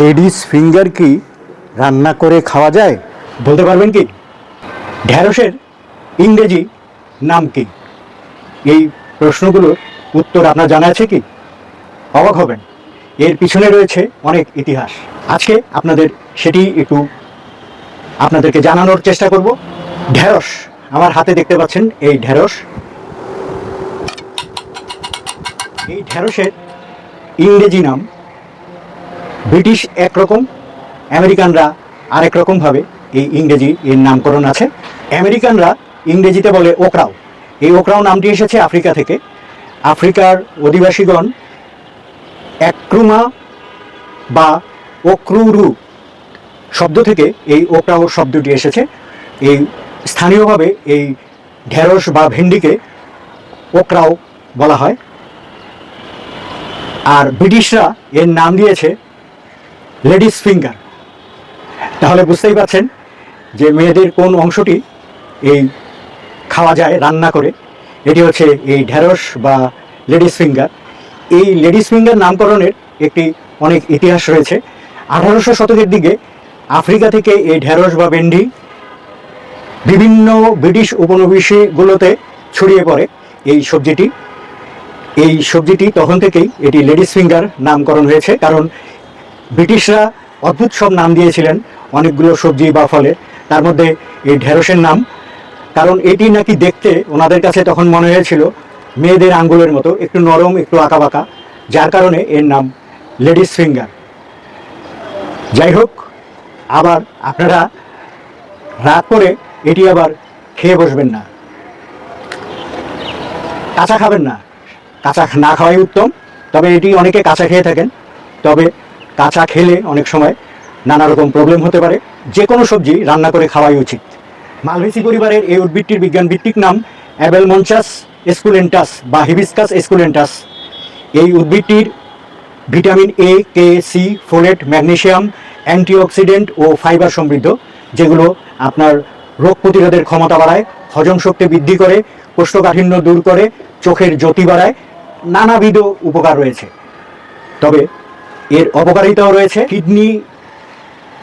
Ladies finger কি রান্না করে খাওয়া যায়? বলতে পারবেন কি? ঢ্যাঁড়সের ইংরেজি নাম কি? এই প্রশ্নগুলোর উত্তর আপনার জানা আছে কি? অবাক হবেন। এর পিছনে রয়েছে অনেক ইতিহাস। আজকে আপনাদের সেটি একটু আপনাদেরকে জানানোর চেষ্টা করব। ঢ্যাঁড়স আমার হাতে দেখতে পাচ্ছেন এই ঢ্যাঁড়স এই ঢ্যাঁড়সের ইংরেজি নাম ব্রিটিশ একরকম, আমেরিকানরা আরেক রকমভাবে এই ইংরেজি এর নামকরণ আছে। আমেরিকানরা ইংরেজিতে বলে ওকরাও। এই ওকরাও নামটি এসেছে আফ্রিকা থেকে। আফ্রিকার অধিবাসীগণ অ্যাক্রুমা বা ওক্রুরু শব্দ থেকে এই ওকরাও শব্দটি এসেছে। এই স্থানীয়ভাবে এই ঢেঁড়স বা ভেন্ডিকে ওকরাও বলা হয়। আর ব্রিটিশরা এর নাম দিয়েছে লেডিস ফিঙ্গার। তাহলে বুঝতেই পারছেন যে মেয়েদের কোন অংশটি এই খাওয়া যায়, রান্না করে। এটি হচ্ছে এই ঢ্যাঁড়স বা লেডিস ফিঙ্গার। এই লেডিস ফিঙ্গার নামকরণের একটি অনেক ইতিহাস রয়েছে। আঠারোশো শতকের দিকে আফ্রিকা থেকে এই ঢ্যাঁড়স বা ভেন্ডি বিভিন্ন ব্রিটিশ উপনিবেশগুলোতে ছড়িয়ে পড়ে এই সবজিটি। এই সবজিটি তখন থেকেই এটি লেডিস ফিঙ্গার নামকরণ হয়েছে, কারণ ব্রিটিশরা অদ্ভুত সব নাম দিয়েছিলেন, অনেকগুলো সবজি বা ফলের তার মধ্যে এই ঢেঁড়সের নাম, কারণ এটি নাকি দেখতে ওনাদের কাছে তখন মনে হয়েছিল মেয়েদের আঙ্গুলের মতো, একটু নরম, একটু আঁকাবাঁকা, যার কারণে এর নাম লেডিস ফিঙ্গার। যাই হোক, আবার আপনারা রাত করে এটি আবার খেয়ে বসবেন না। কাঁচা খাবেন না। কাঁচা না খাওয়াই উত্তম, তবে এটি অনেকে কাঁচা খেয়ে থাকেন। তবে কাঁচা খেলে অনেক সময় নানা রকম প্রবলেম হতে পারে। যে কোনো সবজি রান্না করে খাওয়াই উচিত। মালভেসি পরিবারের এই উদ্ভিদটির বিজ্ঞান ভিত্তিক নাম অ্যাবেলমঞ্চাস এসকুলেন্টাস বা হিবিসকাস এসকুলেন্টাস এই উদ্ভিদটির vitamin A K C folate magnesium antioxidant O fibre সমৃদ্ধ, যেগুলো আপনার রোগ প্রতিরোধের ক্ষমতা বাড়ায়, হজম শক্তি বৃদ্ধি করে, কোষ্ঠকাঠিন্য দূর করে, চোখের জ্যোতি বাড়ায়, নানাবিধ উপকার রয়েছে। তবে এর অপকারিতাও রয়েছে। কিডনি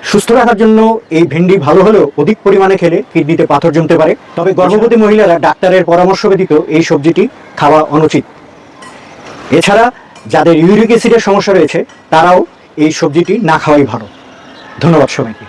সুস্থ রাখার জন্য এই ভেন্ডি ভালো হলেও অধিক পরিমাণে খেলে কিডনিতে পাথর জমতে পারে। তবে গর্ভবতী মহিলারা ডাক্তারের পরামর্শ ব্যতীত এই সবজিটি খাওয়া অনুচিত। এছাড়া যাদের ইউরিক অ্যাসিডের সমস্যা রয়েছে, তারাও এই সবজিটি না খাওয়াই ভালো। ধন্যবাদ সবাইকে।